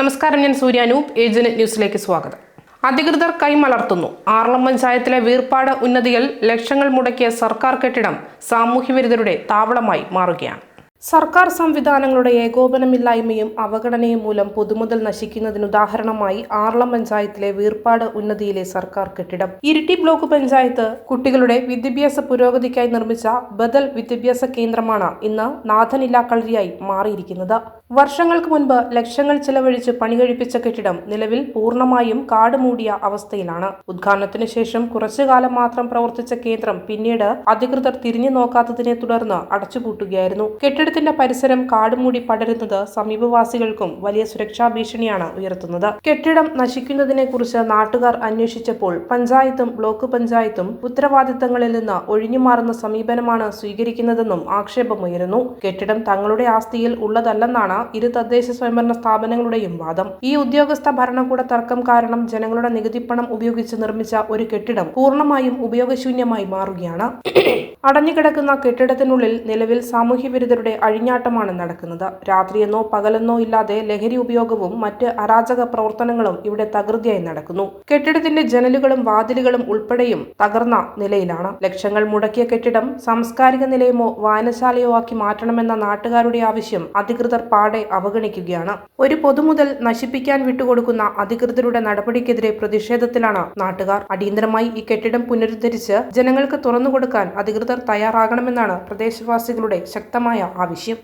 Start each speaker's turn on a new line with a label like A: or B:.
A: നമസ്കാരം ഞാൻ സൂര്യാനൂപ് ഏജന്റ് ന്യൂസിലേക്ക് സ്വാഗതം. അധികൃതർ കൈമലർത്തുന്നു. ആറളം പഞ്ചായത്തിലെ വീർപ്പാട് ഉന്നതിയിൽ ലക്ഷങ്ങൾ മുടക്കിയ സർക്കാർ കെട്ടിടം സാമൂഹ്യവിരുദ്ധരുടെ താവളമായി മാറുകയാണ്. സർക്കാർ സംവിധാനങ്ങളുടെ ഏകോപനമില്ലായ്മയും അവഗണനയും മൂലം പൊതുമുതൽ നശിക്കുന്നതിനുദാഹരണമായി ആറളം പഞ്ചായത്തിലെ വീർപ്പാട് ഉന്നതിയിലെ സർക്കാർ കെട്ടിടം. ഇരിട്ടി ബ്ലോക്ക് പഞ്ചായത്ത് കുട്ടികളുടെ വിദ്യാഭ്യാസ പുരോഗതിക്കായി നിർമ്മിച്ച ബദൽ വിദ്യാഭ്യാസ കേന്ദ്രമാണ് ഇന്ന് നാഥനില്ലാ കളരിയായി മാറിയിരിക്കുന്നത്. വർഷങ്ങൾക്ക് മുൻപ് ലക്ഷങ്ങൾ ചെലവഴിച്ച് പണി കഴിപ്പിച്ച കെട്ടിടം നിലവിൽ പൂർണമായും കാടുമൂടിയ അവസ്ഥയിലാണ്. ഉദ്ഘാടനത്തിന് ശേഷം കുറച്ചു കാലം മാത്രം പ്രവർത്തിച്ച കേന്ദ്രം പിന്നീട് അധികൃതർ തിരിഞ്ഞു നോക്കാത്തതിനെ തുടർന്ന് അടച്ചുപൂട്ടുകയായിരുന്നു. കെട്ടിടത്തിന്റെ പരിസരം കാടുമൂടി പടരുന്നത് സമീപവാസികൾക്കും വലിയ സുരക്ഷാ ഭീഷണിയാണ് ഉയർത്തുന്നത്. കെട്ടിടം നശിക്കുന്നതിനെ കുറിച്ച് നാട്ടുകാർ അന്വേഷിച്ചപ്പോൾ പഞ്ചായത്തും ബ്ലോക്ക് പഞ്ചായത്തും ഉത്തരവാദിത്തങ്ങളിൽ നിന്ന് ഒഴിഞ്ഞുമാറുന്ന സമീപനമാണ് സ്വീകരിക്കുന്നതെന്നും ആക്ഷേപമുയരുന്നു. കെട്ടിടം തങ്ങളുടെ ആസ്തിയിൽ ഉള്ളതല്ലെന്നാണ് ഇരു തദ്ദേശ സ്വയംഭരണ സ്ഥാപനങ്ങളുടെയും വാദം. ഈ ഉദ്യോഗസ്ഥ ഭരണകൂട തർക്കം കാരണം ജനങ്ങളുടെ നികുതിപ്പണം ഉപയോഗിച്ച് നിർമ്മിച്ച ഒരു കെട്ടിടം പൂർണമായും ഉപയോഗശൂന്യമായി മാറുകയാണ്. അടഞ്ഞുകിടക്കുന്ന കെട്ടിടത്തിനുള്ളിൽ നിലവിൽ സാമൂഹ്യവിരുദ്ധരുടെ അഴിഞ്ഞാട്ടമാണ് നടക്കുന്നത്. രാത്രിയെന്നോ പകലെന്നോ ഇല്ലാതെ ലഹരി ഉപയോഗവും മറ്റ് അരാജക പ്രവർത്തനങ്ങളും ഇവിടെ തകൃതിയായി നടക്കുന്നു. കെട്ടിടത്തിന്റെ ജനലുകളും വാതിലുകളും ഉൾപ്പെടെയും തകർന്ന നിലയിലാണ്. ലക്ഷങ്ങൾ മുടക്കിയ കെട്ടിടം സാംസ്കാരിക നിലയമോ വായനശാലയോ ആക്കി മാറ്റണമെന്ന നാട്ടുകാരുടെ ആവശ്യം അധികൃതർ പാടെ അവഗണിക്കുകയാണ്. ഒരു പൊതുമുതൽ നശിപ്പിക്കാൻ വിട്ടുകൊടുക്കുന്ന അധികൃതരുടെ നടപടിക്കെതിരെ പ്രതിഷേധത്തിലാണ് നാട്ടുകാർ. അടിയന്തരമായി ഈ കെട്ടിടം പുനരുദ്ധരിച്ച് ജനങ്ങൾക്ക് തുറന്നുകൊടുക്കാൻ അധികൃതർ തയ്യാറാകണമെന്നാണ് പ്രദേശവാസികളുടെ ശക്തമായ ആവശ്യം. വിഷയം